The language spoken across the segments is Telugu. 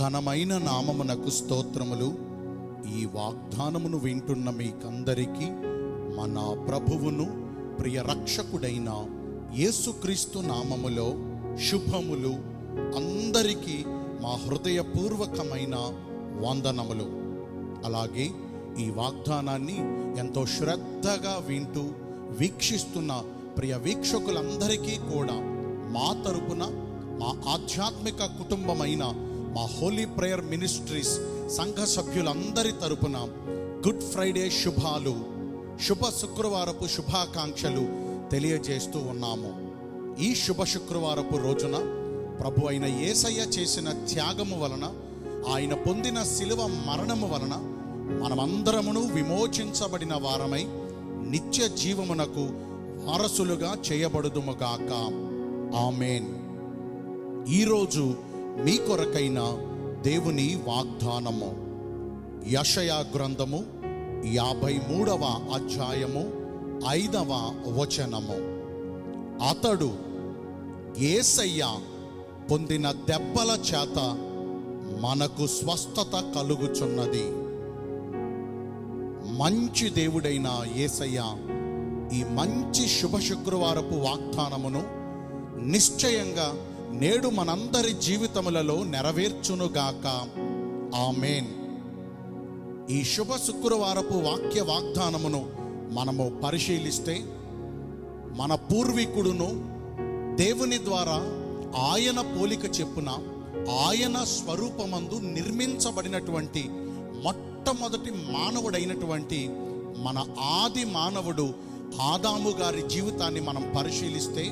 ఘనమైన నామమునకు స్తోత్రములు. ఈ వాగ్దానమును వింటున్న మీకందరికీ మన ప్రభువును ప్రియ రక్షకుడైన యేసుక్రీస్తు నామములో శుభములు. అందరికీ మా హృదయపూర్వకమైన వందనములు. అలాగే ఈ వాగ్దానాన్ని ఎంతో శ్రద్ధగా వింటూ వీక్షిస్తున్న ప్రియ వీక్షకులందరికీ కూడా మా తరపున మా ఆధ్యాత్మిక కుటుంబమైన మా హోలీ ప్రేయర్ మినిస్ట్రీస్ సంఘ సభ్యులందరి తరపున గుడ్ ఫ్రైడే శుభాలు శుభ శుక్రవారపు శుభాకాంక్షలు తెలియజేస్తూ ఉన్నాము. ఈ శుభ శుక్రవారపు రోజున ప్రభు అయిన యేసయ్య చేసిన త్యాగము వలన ఆయన పొందిన శిలువ మరణము వలన మనమందరమును విమోచించబడిన వారమై నిత్య జీవమునకు వారసులుగా చేయబడుదుముగాక ఆమెన్. ఈరోజు మీ కొరకైన దేవుని వాగ్దానము. యషయా గ్రంథము యాభై మూడవ అధ్యాయము ఐదవ వచనము. అతడు ఏసయ్య పొందిన దెబ్బల చేత మనకు స్వస్థత కలుగుచున్నది. మంచి దేవుడైన ఏసయ్య ఈ మంచి శుభ శుక్రవారపు వాగ్దానమును నిశ్చయంగా నేడు మనందరి జీవితములలో నెరవేర్చునుగాక. ఆమెన్. ఈ శుభ శుక్రవారపు వాక్య వాగ్దానమును మనము పరిశీలిస్తే మన పూర్వీకుడును దేవుని ద్వారా ఆయన పోలిక చెప్పున ఆయన స్వరూపమందు నిర్మించబడినటువంటి మొట్టమొదటి మానవుడైనటువంటి మన ఆది మానవుడు ఆదాము గారి జీవితాన్ని మనం పరిశీలిస్తే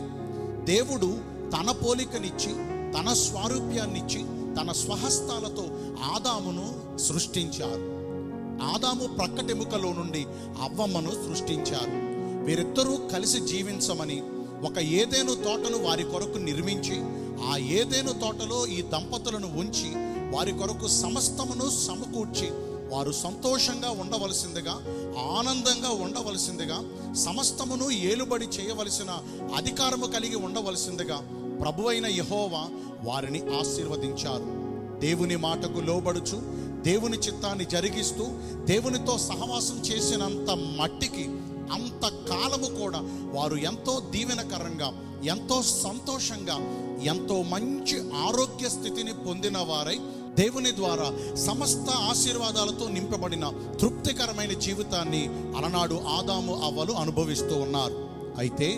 దేవుడు తన పోలికనిచ్చి తన స్వారూప్యాన్నిచ్చి తన స్వహస్తాలతో ఆదామును సృష్టించారు. ఆదాము ప్రక్కటెముకలో నుండి అవ్వమ్మను సృష్టించారు. వీరిద్దరూ కలిసి జీవించమని ఒక ఏదేను తోటను వారి కొరకు నిర్మించి ఆ ఏదేను తోటలో ఈ దంపతులను ఉంచి వారి కొరకు సమస్తమును సమకూర్చి వారు సంతోషంగా ఉండవలసిందిగా ఆనందంగా ఉండవలసిందిగా సమస్తమును ఏలుబడి చేయవలసిన అధికారము కలిగి ఉండవలసిందిగా ప్రభు అయిన యహోవా వారిని ఆశీర్వదించారు. దేవుని మాటకు లోబడుచు దేవుని చిత్తాన్ని జరిగిస్తూ దేవునితో సహవాసం చేసినంత మట్టికి అంత కాలము కూడా వారు ఎంతో దీవెనకరంగా ఎంతో సంతోషంగా ఎంతో మంచి ఆరోగ్య స్థితిని పొందిన వారై దేవుని ద్వారా సమస్త ఆశీర్వాదాలతో నింపబడిన తృప్తికరమైన జీవితాన్ని అలనాడు ఆదాము అవ్వలు అనుభవిస్తూ ఉన్నారు. అయితే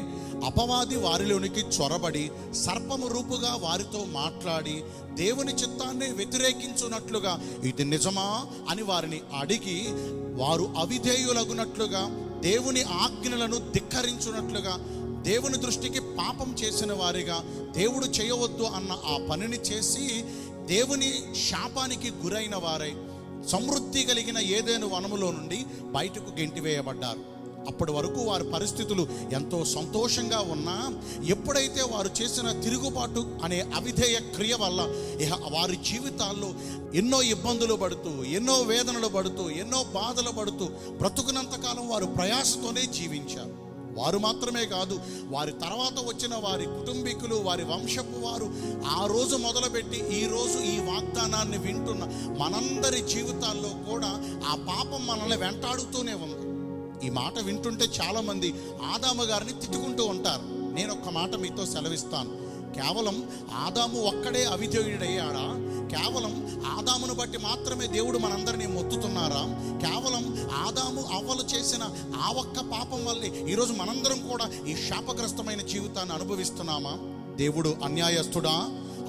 అపవాది వారిలోనికి చొరబడి సర్పము రూపుగా వారితో మాట్లాడి దేవుని చిత్తాన్ని వ్యతిరేకించున్నట్లుగా ఇది నిజమా అని వారిని అడిగి వారు అవిధేయులగునట్లుగా దేవుని ఆజ్ఞలను ధిక్కరించున్నట్లుగా దేవుని దృష్టికి పాపం చేసిన వారిగా దేవుడు చేయవద్దు అన్న ఆ పనిని చేసి దేవుని శాపానికి గురైన వారై సమృద్ధి కలిగిన ఏదైనా వనములో నుండి బయటకు గెంటివేయబడ్డారు. అప్పటి వరకు వారి పరిస్థితులు ఎంతో సంతోషంగా ఉన్నా ఎప్పుడైతే వారు చేసిన తిరుగుబాటు అనే అవిధేయ క్రియ వల్ల ఇహ వారి జీవితాల్లో ఎన్నో ఇబ్బందులు పడుతూ ఎన్నో వేదనలు పడుతూ ఎన్నో బాధలు పడుతూ బ్రతుకునంతకాలం వారు ప్రయాసతోనే జీవించారు. వారు మాత్రమే కాదు వారి తర్వాత వచ్చిన వారి కుటుంబీకులు వారి వంశపు వారు ఆ రోజు మొదలుపెట్టి ఈరోజు ఈ వాగ్దానాన్ని వింటున్న మనందరి జీవితాల్లో కూడా ఆ పాపం మనల్ని వెంటాడుతూనే ఉంది. ఈ మాట వింటుంటే చాలామంది ఆదాము గారిని తిట్టుకుంటూ ఉంటారు. నేను ఒక్క మాట మీతో సెలవిస్తాను. కేవలం ఆదాము ఒక్కడే అవిధేయుడయ్యాడా? కేవలం ఆదామును బట్టి మాత్రమే దేవుడు మనందరినీ మొత్తుతున్నారా? కేవలం ఆదాము అవ్వలు చేసిన ఆ ఒక్క పాపం వల్లే ఈరోజు మనందరం కూడా ఈ శాపగ్రస్తమైన జీవితాన్ని అనుభవిస్తున్నామా? దేవుడు అన్యాయస్తుడా?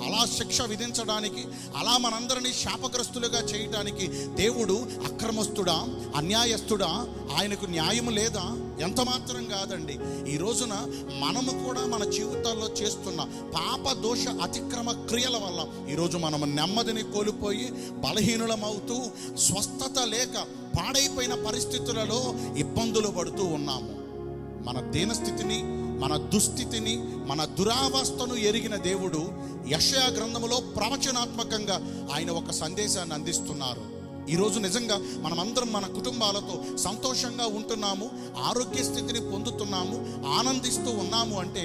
అలా శిక్ష విధించడానికి అలా మనందరినీ శాపగ్రస్తులుగా చేయటానికి దేవుడు అక్రమస్తుడా అన్యాయస్తుడా? ఆయనకు న్యాయం లేదా? ఎంత మాత్రం కాదండి. ఈ రోజున మనము కూడా మన జీవితాల్లో చేస్తున్న పాప దోష అతిక్రమ క్రియల వల్ల ఈరోజు మనం నెమ్మదిని కోల్పోయి బలహీనులమవుతూ స్వస్థత లేక పాడైపోయిన పరిస్థితులలో ఇబ్బందులు పడుతూ ఉన్నాము. మన దీనస్థితిని మన దుస్థితిని మన దురావస్థను ఎరిగిన దేవుడు యషయా గ్రంథములో ప్రవచనాత్మకంగా ఆయన ఒక సందేశాన్ని అందిస్తున్నారు. ఈరోజు నిజంగా మనమందరం మన కుటుంబాలతో సంతోషంగా ఉంటున్నాము ఆరోగ్య స్థితిని పొందుతున్నాము ఆనందిస్తూ ఉన్నాము అంటే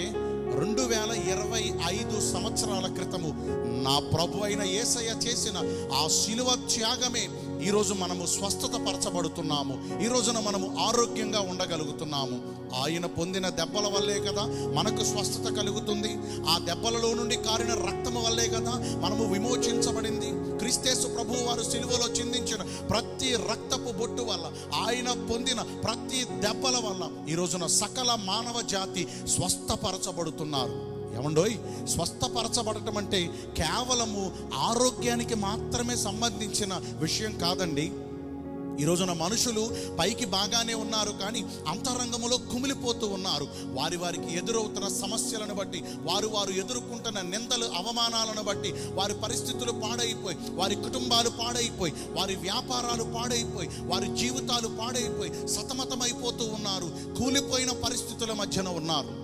రెండు వేల ఇరవై ఐదు సంవత్సరాల క్రితము నా ప్రభు అయిన యేసయ్య చేసిన ఆ శిలువ త్యాగమే ఈరోజు మనము స్వస్థత పరచబడుతున్నాము ఈ రోజున మనము ఆరోగ్యంగా ఉండగలుగుతున్నాము. ఆయన పొందిన దెబ్బల వల్లే కదా మనకు స్వస్థత కలుగుతుంది. ఆ దెబ్బలలో నుండి కారిన రక్తము వల్లే కదా మనము విమోచించబడింది. క్రిస్తేసు ప్రభు వారు సిలువలో చిందించిన ప్రతి రక్తపు బొట్టు వల్ల ఆయన పొందిన ప్రతి దెబ్బల వల్ల ఈ రోజున సకల మానవ జాతి స్వస్థపరచబడుతున్నారు. ఏమండోయ్ స్వస్థపరచబడటం అంటే కేవలము ఆరోగ్యానికి మాత్రమే సంబంధించిన విషయం కాదండి. ఈ రోజున మనుషులు పైకి బాగానే ఉన్నారు కానీ అంతరంగములో కుమిలిపోతూ ఉన్నారు. వారి వారికి ఎదురవుతున్న సమస్యలను బట్టి వారు వారు ఎదుర్కొంటున్న నిందలు అవమానాలను బట్టి వారి పరిస్థితులు పాడైపోయి వారి కుటుంబాలు పాడైపోయి వారి వ్యాపారాలు పాడైపోయి వారి జీవితాలు పాడైపోయి సతమతమైపోతూ ఉన్నారు కూలిపోయిన పరిస్థితుల మధ్యన ఉన్నారు.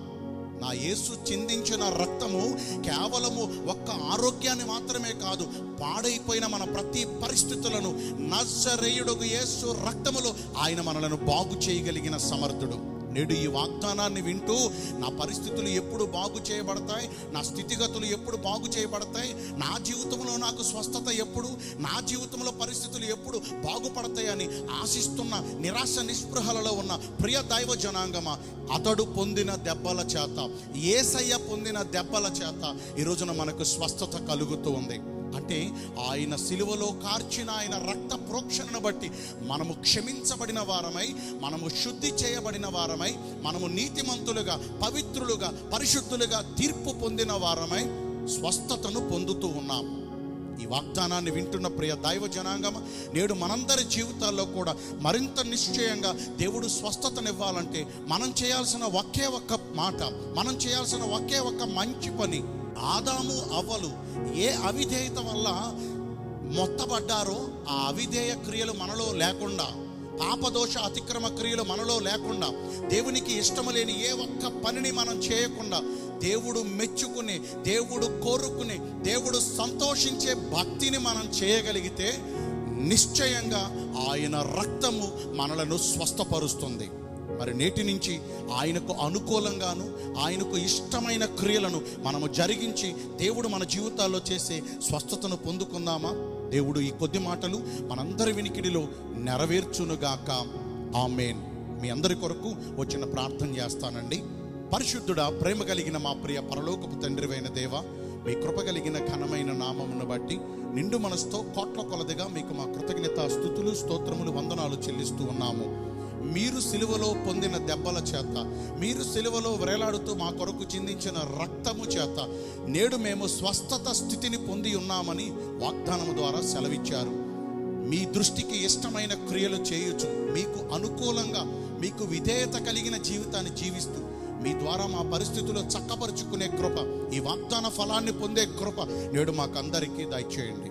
నా యేసు చిందించిన రక్తము కేవలము ఒక్క ఆరోగ్యాన్ని మాత్రమే కాదు పాడైపోయిన మన ప్రతి పరిస్థితులను నజరేయుడు యేసు రక్తములో ఆయన మనలను బాగు చేయగలిగిన సమర్థుడు. నేడు ఈ వాగ్దానాన్ని వింటూ నా పరిస్థితులు ఎప్పుడు బాగు చేయబడతాయి నా స్థితిగతులు ఎప్పుడు బాగు చేయబడతాయి నా జీవితంలో నాకు స్వస్థత ఎప్పుడు నా జీవితంలో పరిస్థితులు ఎప్పుడు బాగుపడతాయని ఆశిస్తున్న నిరాశ నిస్పృహలలో ఉన్న ప్రియ దైవ జనాంగమా అతడు పొందిన దెబ్బల చేత ఏసయ్య పొందిన దెబ్బల చేత ఈరోజున మనకు స్వస్థత కలుగుతూ ఉంది. అంటే ఆయన సిలువలో కార్చిన ఆయన రక్త ప్రోక్షణను బట్టి మనము క్షమించబడిన వారమై మనము శుద్ధి చేయబడిన వారమై మనము నీతిమంతులుగా పవిత్రులుగా పరిశుద్ధులుగా తీర్పు పొందిన వారమై స్వస్థతను పొందుతూ ఉన్నాం. ఈ వాగ్దానాన్ని వింటున్న ప్రియ దైవ జనాంగమ నేడు మనందరి జీవితాల్లో కూడా మరింత నిశ్చయంగా దేవుడు స్వస్థతనివ్వాలంటే మనం చేయాల్సిన ఒకే ఒక్క మాట మనం చేయాల్సిన ఒకే ఒక్క మంచి పని ఆదాము అవ్వలు ఏ అవిధేయత వల్ల మొత్తబడ్డారో ఆ అవిధేయ క్రియలు మనలో లేకుండా పాపదోష అతిక్రమ క్రియలు మనలో లేకుండా దేవునికి ఇష్టము లేని ఏ ఒక్క పనిని మనం చేయకుండా దేవుడు మెచ్చుకుని దేవుడు కోరుకుని దేవుడు సంతోషించే భక్తిని మనం చేయగలిగితే నిశ్చయంగా ఆయన రక్తము మనలను స్వస్థపరుస్తుంది. మరి నేటి నుంచి ఆయనకు అనుకూలంగాను ఆయనకు ఇష్టమైన క్రియలను మనము జరిగించి దేవుడు మన జీవితాల్లో చేసే స్వస్థతను పొందుకుందామా? దేవుడు ఈ కొద్ది మాటలు మనందరి వినికిడిలో నెరవేర్చునుగాక. ఆమెన్. మీ అందరి కొరకు వచ్చిన ప్రార్థన చేస్తానండి. పరిశుద్ధుడా ప్రేమ కలిగిన మా ప్రియ పరలోకపు తండ్రివైన దేవ మీ కృప కలిగిన ఘనమైన నామమును బట్టి నిండు మనసుతో కోట్ల కొలదిగా మీకు మా కృతజ్ఞత స్థుతులు స్తోత్రములు వందనాలు చెల్లిస్తూ ఉన్నాము. మీరు సిలువలో పొందిన దెబ్బల చేత మీరు సిలువలో వేలాడుతూ మా కొరకు చిందించిన రక్తము చేత నేడు మేము స్వస్థత స్థితిని పొంది ఉన్నామని వాగ్దానము ద్వారా సెలవిచ్చారు. మీ దృష్టికి ఇష్టమైన క్రియలు చేయొచ్చు మీకు అనుకూలంగా మీకు విధేయత కలిగిన జీవితాన్ని జీవిస్తూ మీ ద్వారా మా పరిస్థితులు చక్కపరుచుకునే కృప ఈ వాగ్దాన ఫలాన్ని పొందే కృప నేడు మాకందరికీ దయచేయండి.